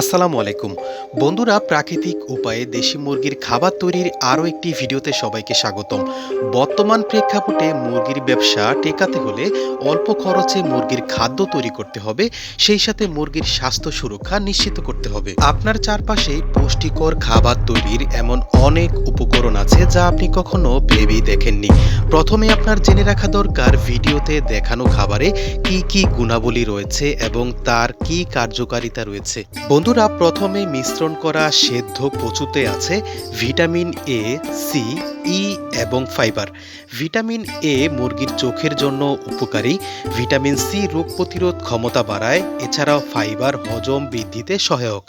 আসসালামু আলাইকুম। বন্ধুরা, প্রাকৃতিক উপায়ে দেশি মুরগির খাবার তৈরির আরও একটি ভিডিওতে সবাইকে স্বাগতম। বর্তমান প্রেক্ষাপটে মুরগির ব্যবসা টেকাতে হলে অল্প খরচে মুরগির খাদ্য তৈরি করতে হবে, সেই সাথে মুরগির স্বাস্থ্য সুরক্ষা নিশ্চিত করতে হবে। আপনার চারপাশে পুষ্টিকর খাবার তৈরির এমন অনেক উপকরণ আছে যা আপনি কখনো ভেবেই দেখেননি। প্রথমে আপনার জেনে রাখা দরকার ভিডিওতে দেখানো খাবারে কি কি গুণাবলী রয়েছে এবং তার কি কার্যকারিতা রয়েছে। বন্ধুরা, প্রথমে মিশ্রণ করা সেদ্ধ কচুতে আছে ভিটামিন এ সি ই এবং ফাইবার। ভিটামিন এ মুরগির চোখের জন্য উপকারী। ভিটামিন সি রোগ প্রতিরোধ ক্ষমতা বাড়ায়, এছাড়াও ফাইবার হজম বৃদ্ধিতে সহায়ক।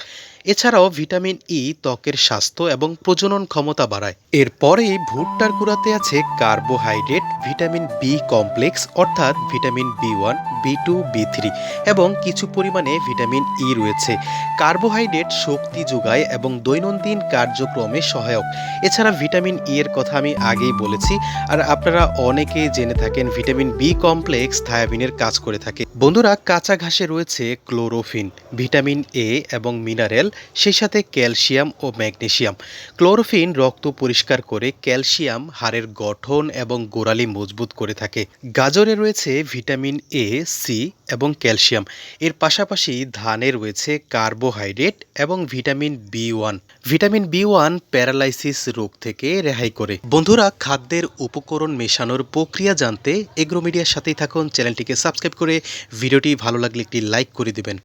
এছাড়াও ভিটামিন ই ত্বকের স্বাস্থ্য এবং প্রজনন ক্ষমতা বাড়ায়। এরপরেই ভুট্টার গুঁড়াতে আছে কার্বোহাইড্রেট, ভিটামিন বি কমপ্লেক্স, অর্থাৎ vitamin B one B two B three এবং কিছু পরিমাণে ভিটামিন ই রয়েছে। কার্বোহাইড্রেট শক্তি যোগায় এবং দৈনন্দিন কার্যক্রমে সহায়ক। এছাড়া ভিটামিন ই এর কথা আমি আগেই বলেছি, আর আপনারা অনেকেই জেনে থাকেন ভিটামিন বি কমপ্লেক্স থায়াবিনের কাজ করে থাকে। বন্ধুরা, কাঁচা ঘাসে রয়েছে ক্লোরোফিন, ভিটামিন এ এবং মিনারেল সেই সাথে ক্যালসিয়াম ও ম্যাগনেসিয়াম। ক্লোরোফিন রক্ত পরিষ্কার করে ক্যালসিয়াম হাড়ের গঠন এবং গোড়ালি মজবুত করে থাকে। গাজরে রয়েছে ভিটামিন এ সি এবং ক্যালসিয়াম। এর পাশাপাশি ধানে রয়েছে কার্বোহাইড্রেট এবং vitamin B one vitamin B one paralysis রোগ থেকে রেহাই করে। বন্ধুরা, খাদ্যের উপকরণ মেশানোর প্রক্রিয়া জানতে এগ্রো মিডিয়ার সাথেই থাকুন। চ্যানেলটিকে সাবস্ক্রাইব করে ভিডিওটি ভালো লাগলে একটি লাইক করে দিবেন।